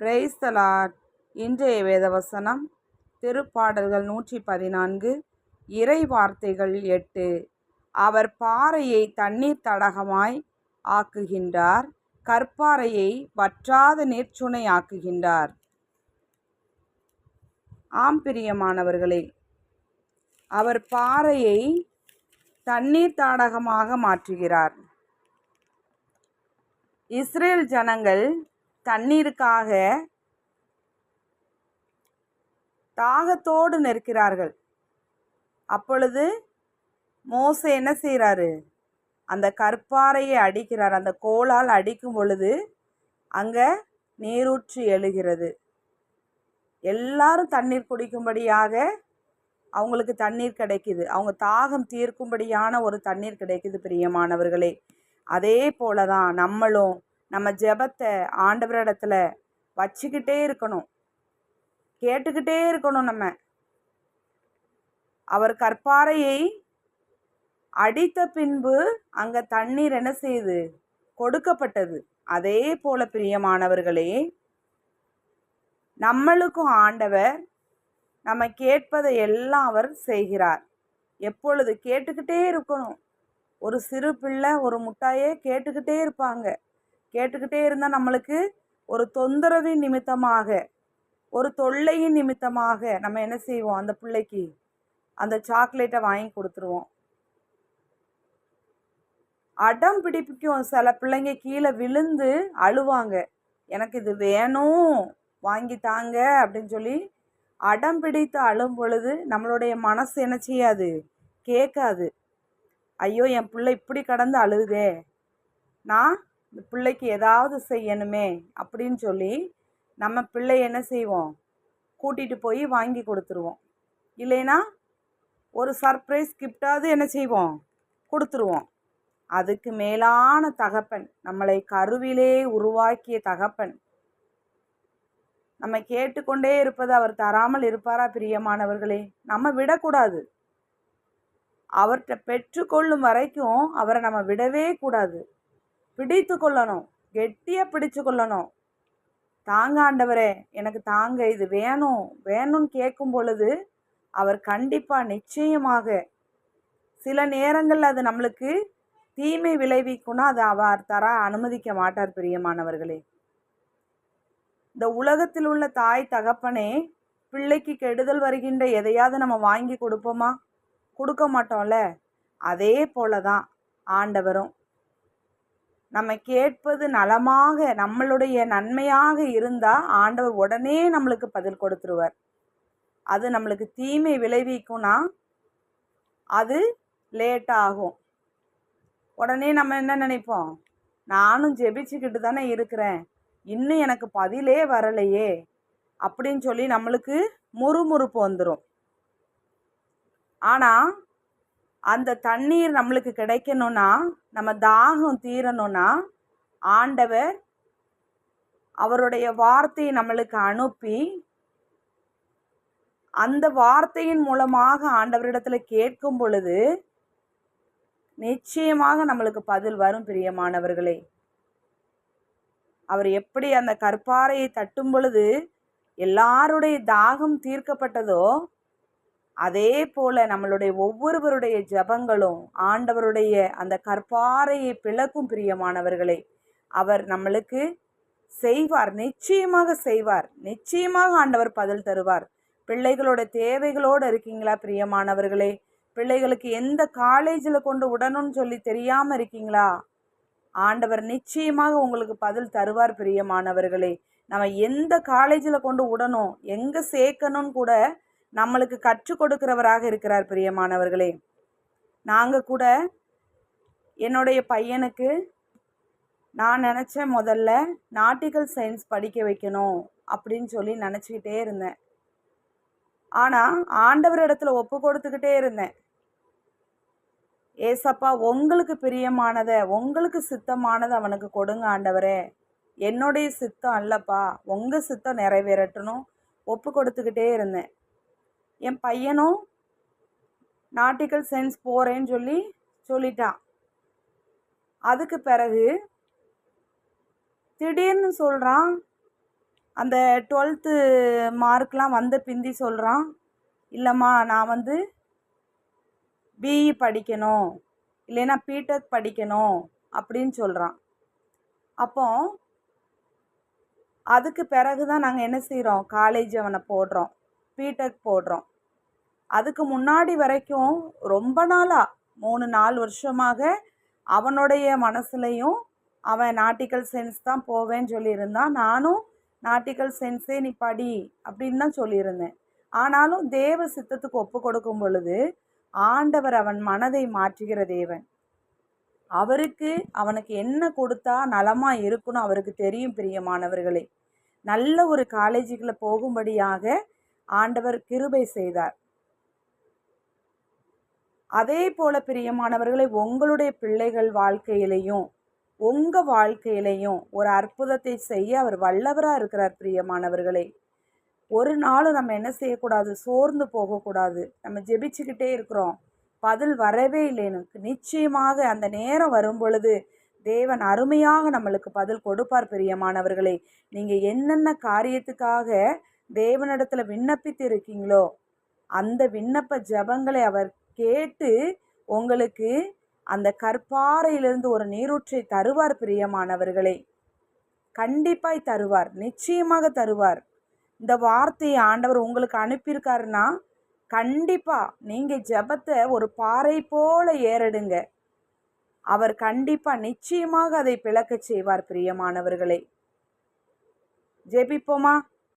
Praise the Lord இன்றைய வேதவசனம் திருப்பாடல்கள் நூற்றி பதினான்கு இறை வார்த்தைகள் எட்டு. அவர் பாறையை தண்ணீர் தடகமாய் ஆக்குகின்றார் கற்பாறையை வற்றாத நீர்ச்சுனை ஆக்குகின்றார். ஆம் பிரியமானவர்களே அவர் பாறையை தண்ணீர் தாடகமாக மாற்றுகிறார். இஸ்ரேல் ஜனங்கள் தண்ணீருக்காக தாகத்தோடு நிற்கிறார்கள். அப்பொழுது மோசை என்ன செய்கிறாரு? அந்த கற்பாறையை அடிக்கிறார். அந்த கோலால் அடிக்கும் பொழுது அங்கே நீரூற்று எழுகிறது. எல்லாரும் தண்ணீர் குடிக்கும்படியாக அவங்களுக்கு தண்ணீர் கிடைக்குது. அவங்க தாகம் தீர்க்கும்படியான ஒரு தண்ணீர் கிடைக்குது பிரியமானவர்களே. அதே போல தான் நம்மளும் நம்ம ஜெபத்தை ஆண்டவரிடத்துல வச்சுக்கிட்டே இருக்கணும். கேட்டுக்கிட்டே இருக்கணும் நம்ம. அவர் கற்பாறையை அடித்த பின்பு அங்கே தண்ணீர் என்ன செய்யுது கொடுக்கப்பட்டது. அதே போல பிரியமானவர்களே நம்மளுக்கும் ஆண்டவர் நம்ம கேட்பதை எல்லாம் அவர் செய்கிறார். எப்பொழுது கேட்டுக்கிட்டே இருக்கணும். ஒரு சிறு பிள்ளை ஒரு முட்டாயே கேட்டுக்கிட்டே இருப்பாங்க. கேட்டுக்கிட்டே இருந்தால் நம்மளுக்கு ஒரு தொந்தரவின் நிமித்தமாக ஒரு தொல்லையின் நிமித்தமாக நம்ம என்ன செய்வோம்? அந்த பிள்ளைக்கு அந்த சாக்லேட்டை வாங்கி கொடுத்துருவோம். அடம் பிடிப்பிக்கும் சில பிள்ளைங்க கீழே விழுந்து அழுவாங்க. எனக்கு இது வேணும். வாங்கி தாங்க. அப்படின்னு சொல்லி அடம் பிடித்து அழும் பொழுது நம்மளுடைய மனசு என்ன செய்யாது? கேட்காது. ஐயோ என் பிள்ளை இப்படி கடந்து அழுகுதே நான் இந்த பிள்ளைக்கு ஏதாவது செய்யணுமே அப்படின்னு சொல்லி நம்ம பிள்ளை என்ன செய்வோம்? கூட்டிகிட்டு போய் வாங்கி கொடுத்துருவோம். இல்லைன்னா ஒரு சர்ப்ரைஸ் கிஃப்டாவது என்ன செய்வோம்? கொடுத்துருவோம். அதுக்கு மேலான தகப்பன் நம்மளை கருவிலே உருவாக்கிய தகப்பன். நம்ம கேட்டுக்கொண்டே இருப்பது அவர் தராமல் இருப்பாரா பிரியமானவர்களே? நம்ம விடக்கூடாது. அவர்கிட்ட பெற்றுக்கொள்ளும் வரைக்கும் அவரை நம்ம விடவே கூடாது. பிடித்து கொள்ளணும் கெட்டியாக பிடிச்சு கொள்ளணும் தாங்க ஆண்டவரே எனக்கு தாங்க இது வேணும். வேணும்னு கேட்கும் பொழுது அவர் கண்டிப்பாக நிச்சயமாக சில நேரங்களில் அது நம்மளுக்கு தீமை விளைவிக்கும்னா அதை அவர் தர அனுமதிக்க மாட்டார் பிரியமானவர்களே. இந்த உலகத்தில் உள்ள தாய் தகப்பனே பிள்ளைக்கு கெடுதல் வருகின்ற எதையாவது நம்ம வாங்கி கொடுப்போமா? கொடுக்க மாட்டோம்ல. அதே போல தான் ஆண்டவரும் நம்ம கேட்பது நலமாக நம்மளுடைய நன்மையாக இருந்தால் ஆண்டவர் உடனே நம்மளுக்கு பதில் கொடுத்துருவார். அது நம்மளுக்கு தீமை விளைவிக்கும்னா அது லேட் ஆகும். உடனே நம்ம என்ன நினைப்போம்? நானும் ஜெபிச்சுக்கிட்டு தானே இருக்கிறேன். இன்னும் எனக்கு பதிலே வரலையே. அப்படின்னு சொல்லி நம்மளுக்கு முறுமுறுப்பு வந்துடும் ஆனால் அந்த தண்ணீர் நம்மளுக்கு கிடைக்கணும்னா நம்ம தாகம் தீரணும்னா ஆண்டவர் அவருடைய வார்த்தையை நம்மளுக்கு அனுப்பி அந்த வார்த்தையின் மூலமாக ஆண்டவரிடத்தில் கேட்கும் பொழுது நிச்சயமாக நம்மளுக்கு பதில் வரும் பிரியமானவர்களே. அவர் எப்படி அந்த கற்பாறையை தட்டும் பொழுது எல்லாருடைய தாகம் தீர்க்கப்பட்டதோ அதே போல நம்மளுடைய ஒவ்வொருவருடைய ஜபங்களும் ஆண்டவருடைய அந்த கற்பாறையை பிளக்கும் பிரியமானவர்களே அவர் நம்மளுக்கு செய்வார் நிச்சயமாக செய்வார். நிச்சயமாக ஆண்டவர் பதில் தருவார். பிள்ளைகளோட தேவைகளோடு இருக்கீங்களா பிரியமானவர்களே? பிள்ளைகளுக்கு எந்த காலேஜில் கொண்டு விடணும்னு சொல்லி தெரியாமல் இருக்கீங்களா? ஆண்டவர் நிச்சயமாக உங்களுக்கு பதில் தருவார் பிரியமானவர்களே. நம்ம எந்த காலேஜில் கொண்டு விடணும் எங்கே சேர்க்கணும்னு கூட நம்மளுக்கு கற்றுக் கொடுக்கிறவராக இருக்கிறார் பிரியமானவர்களே. நாங்கள் கூட என்னுடைய பையனுக்கு நான் நினச்ச முதல்ல நாட்டிக்கல் சயின்ஸ் படிக்க வைக்கணும் அப்படின்னு சொல்லி நினச்சிக்கிட்டே இருந்தேன். ஆனால் ஆண்டவர் இடத்துல ஒப்பு கொடுத்துக்கிட்டே இருந்தேன். ஏசப்பா உங்களுக்கு பிரியமானதை உங்களுக்கு சித்தமானதை அவனுக்கு கொடுங்க ஆண்டவரே. என்னுடைய சித்தம் அல்லப்பா உங்கள் சித்தம் நிறைவேறட்டணும் ஒப்பு கொடுத்துக்கிட்டே இருந்தேன். என் பையனும் நாட்டிக்கல் சயின்ஸ் போகிறேன்னு சொல்லி சொல்லிட்டான். அதுக்கு பிறகு திடீர்னு சொல்கிறான் அந்த டுவெல்த்து மார்க்லாம் வந்த பிந்தி சொல்கிறான் இல்லைம்மா நான் வந்து பிஇ படிக்கணும் இல்லைன்னா பிடெக் படிக்கணும் அப்படின்னு சொல்கிறான் அப்போ அதுக்கு பிறகு தான் நாங்கள் என்ன செய்கிறோம் காலேஜ் அவனை போடுறோம். பிடெக் போடுறோம். அதுக்கு முன்னாடி வரைக்கும் ரொம்ப நாளாக மூணு நாலு வருஷமாக அவனுடைய மனசுலையும் அவன் நாட்டிக்கல் சயின்ஸ் தான் போவேன்னு சொல்லியிருந்தான். நானும் நாட்டிக்கல் சயின்ஸே நீ படி அப்படின்னு தான் சொல்லியிருந்தேன். ஆனாலும் தேவ சித்தத்துக்கு ஒப்பு கொடுக்கும் பொழுது ஆண்டவர் அவன் மனதை மாற்றுகிற தேவன். அவருக்கு அவனுக்கு என்ன கொடுத்தா நலமாக இருக்குன்னு அவருக்கு தெரியும் பிரியமானவர்களே. நல்ல ஒரு காலேஜுக்குள்ளே போகும்படியாக ஆண்டவர் கிருபை செய்தார். அதே போல பிரியமானவர்களை உங்களுடைய பிள்ளைகள் வாழ்க்கையிலையும் உங்க வாழ்க்கையிலையும் ஒரு அற்புதத்தை செய்ய அவர் வல்லவரா இருக்கிறார் பிரியமானவர்களே. ஒரு நாளும் நம்ம என்ன செய்யக்கூடாது? சோர்ந்து போகக்கூடாது. நம்ம ஜெபிச்சுக்கிட்டே இருக்கிறோம். பதில் வரவே இல்லை எனக்கு நிச்சயமாக அந்த நேரம் வரும் பொழுது தேவன் அருமையாக நம்மளுக்கு பதில் கொடுப்பார் பிரியமானவர்களே. நீங்கள் என்னென்ன காரியத்துக்காக தேவனிடத்துல விண்ணப்பித்து இருக்கீங்களோ அந்த விண்ணப்ப ஜபங்களை அவர் கேட்டு உங்களுக்கு அந்த கற்பாறையிலிருந்து ஒரு நீரூற்றை தருவார் பிரியமானவர்களே. கண்டிப்பாய் தருவார் நிச்சயமாக தருவார். இந்த வார்த்தையை ஆண்டவர் உங்களுக்கு அனுப்பியிருக்காருன்னா கண்டிப்பாக நீங்கள் ஜெபத்தை ஒரு பாறை போல ஏறடுங்க. அவர் கண்டிப்பாக நிச்சயமாக அதை பிளக்கச் செய்வார் பிரியமானவர்களே. ஜெபிப்போமா?